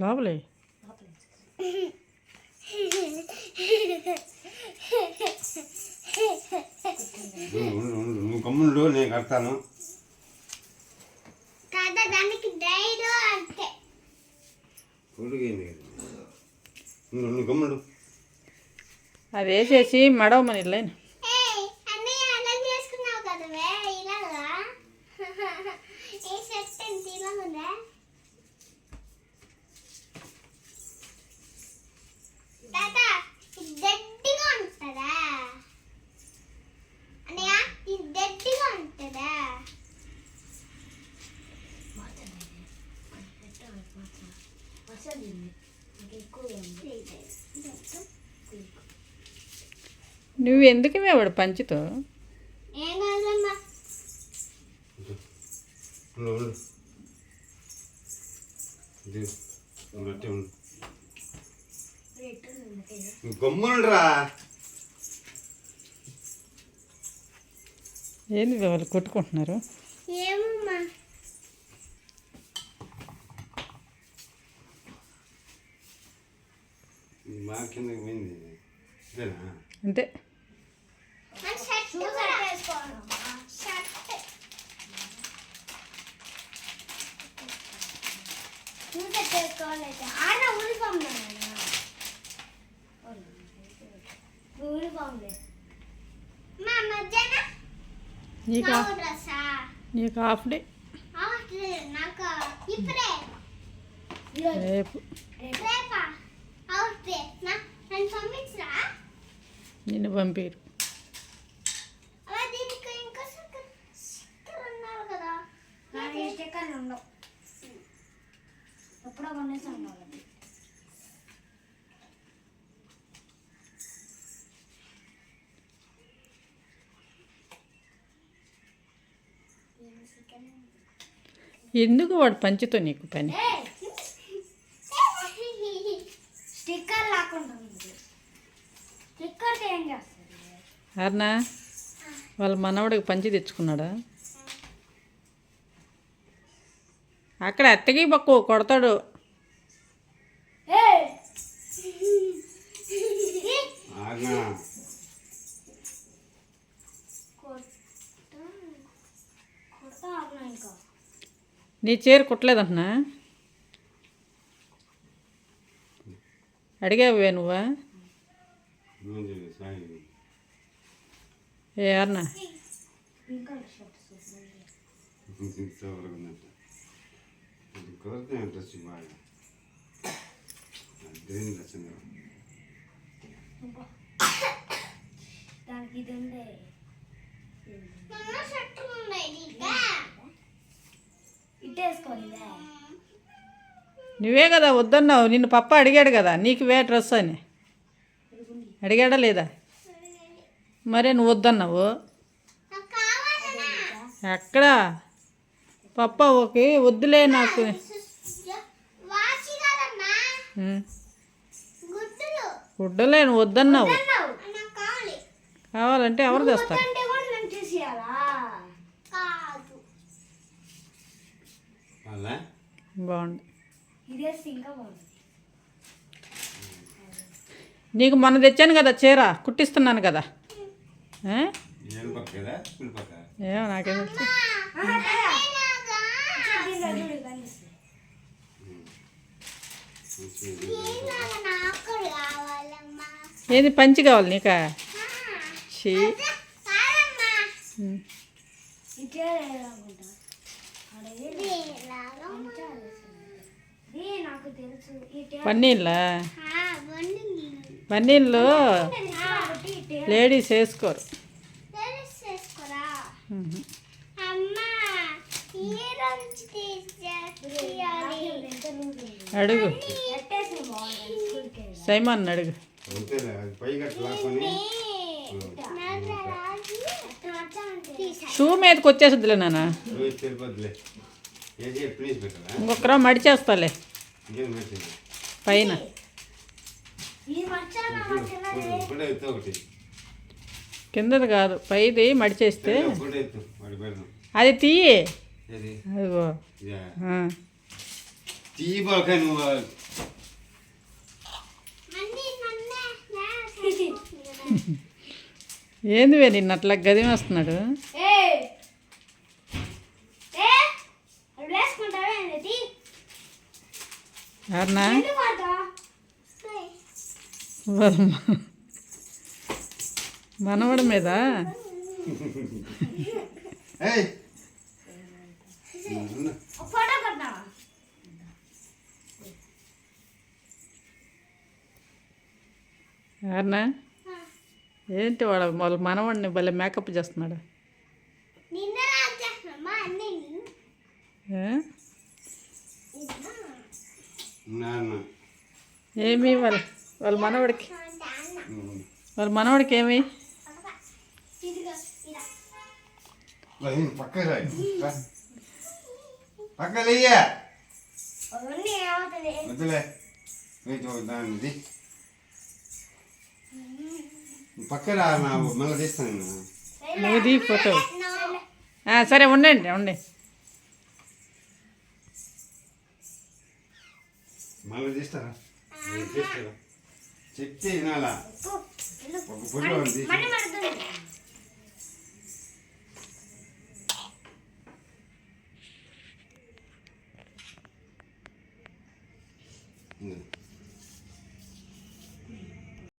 లోపల. నువ్వు గమ్ముండు నేను కడతాను. నువ్వు గమ్ముండు అది వేసేసి మడవమని లేని. నువ్వు ఎందుకు వాడు పంచుతో? గమ్మునురా ఏంది వాళ్ళు కొట్టుకుంటున్నారు? ఏమమ్మా ఇది మా కిందకి పోయింది. ఇదేనా? అంతే. నీకు? నాకు హాఫ్ డే. రేపు? నన్ను పంపించరా? నిన్ను పంపిరు. ఎప్పుడో ఎందుకు వాడు పంచుతో నీకు పని? అర్నా వాళ్ళ మనవడికి పంచి తెచ్చుకున్నాడా? అక్కడ అత్తకి పక్కు కొడతాడు. నీ చీర కుట్టలేదంటున్నా? అడిగావే నువ్వా? నువ్వు ఇంట్రెస్ట్ బాగా నచ్చింది దానికి ఇది ఉండే కదా వద్దన్నావు నిన్ను పప్ప అడిగాడు కదా నీకు వే డ్రెస్ అని. అడిగాడా లేదా? మరే నువ్వు వద్దన్నావు? ఎక్కడ? పప్ప ఓకే వద్దులే నాకు. గుడ్డులు నువ్వు వద్దన్నావు. కావాలంటే ఎవరు తెస్తారు? అంటే కూడా నేను చేసేయాలా కాదు అలా? బాగుంది. ఇదేస్తే ఇంకా బాగుంది నీకు మొన్న తెచ్చాను కదా చీర కుట్టిస్తున్నాను కదా. ఏమో నాకేం ఏది పంచి కావాలి నీకా? షీ కాదమ్మా ఇటే లేడీస్ వేసుకోరు. అడుగు. సైమాన్ అడుగు. షూ మీదకి వచ్చేసిద్దిలే నాన్న. ఇంకొకరా మడిచేస్తాలే. పైన. కిందది కాదు పైది మడిచేస్తే. అది తీయి. ఏది? అదిగో. ఏంది వే నిన్న అట్లా గది వేస్తున్నాడు ఏ మనవడి మీద? ఎవరన్నా ఏంటి వాడు వాళ్ళ మనవాడిని భలే మేకప్ చేస్తున్నాడు? అన్నీ ఏమి వాళ్ళ వాళ్ళ మనవాడికి. వాళ్ళ మనవాడికి ఏమి? పక్కన మళ్ళీ తీస్తాను. నువ్వు ఫోటో. సరే ఉండండి ఉండి మళ్ళీ తీస్తారా? చెప్తే వినాలా ఒక ఫోటో ఉంది మళ్ళీ పడుతుంది